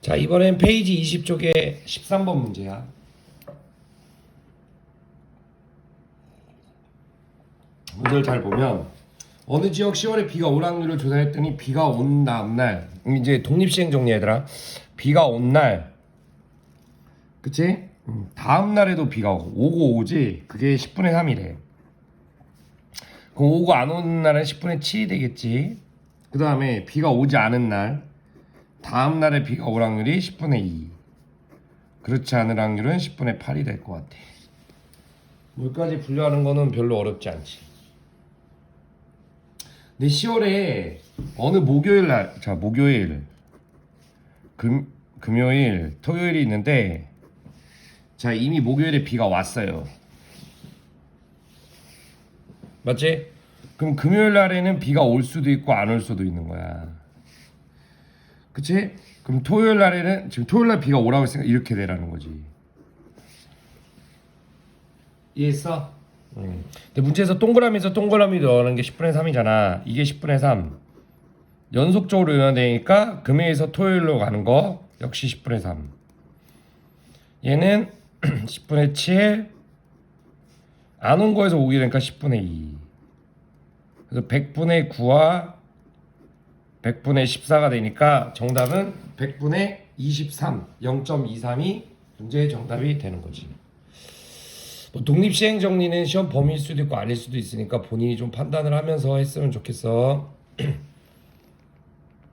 자, 이번엔 페이지 20쪽에 13번 문제야. 문제를 잘 보면 어느 지역 10월에 비가 올 확률을 조사했더니 비가 온 다음 날 이제 독립시행 정리 얘들아. 비가 온 날. 그치? 음, 다음 날에도 비가 오고 오지. 그게 10분의 3이래. 그럼 오고 안 오는 날은 10분의 7이 되겠지. 그 다음에 비가 오지 않은 날 다음 날에 비가 올 확률이 10분의 2 그렇지 않을 확률은 10분의 8이 될 것 같아 물까지 분류하는 거는 별로 어렵지 않지 근데 10월에 어느 목요일 날, 자 목요일, 금 금요일, 토요일이 있는데 자 이미 목요일에 비가 왔어요. 맞지? 그럼 금요일 날에는 비가 올 수도 있고 안 올 수도 있는 거야. 그치? 그럼 토요일 날에는 지금 토요일 날 비가 오라고 했으니까 이렇게 되라는 거지. 이해했어? 음. 근데 문제에서 동그라미에서 동그라미 넣는 게 10분의 3이잖아. 이게 10분의 3. 연속적으로 연화되니까 금요일에서 토요일로 가는 거 역시 10분의 3. 얘는 10분의 7. 안 온 거에서 오게 되니까 10분의 2. 그래서 100분의 9와 100분의 14가 되니까 정답은 100분의 23. 0.23이 문제의 정답이 되는 거지. 뭐 독립시행 정리는 시험 범위일 수도 있고 아닐 수도 있으니까 본인이 좀 판단을 하면서 했으면 좋겠어.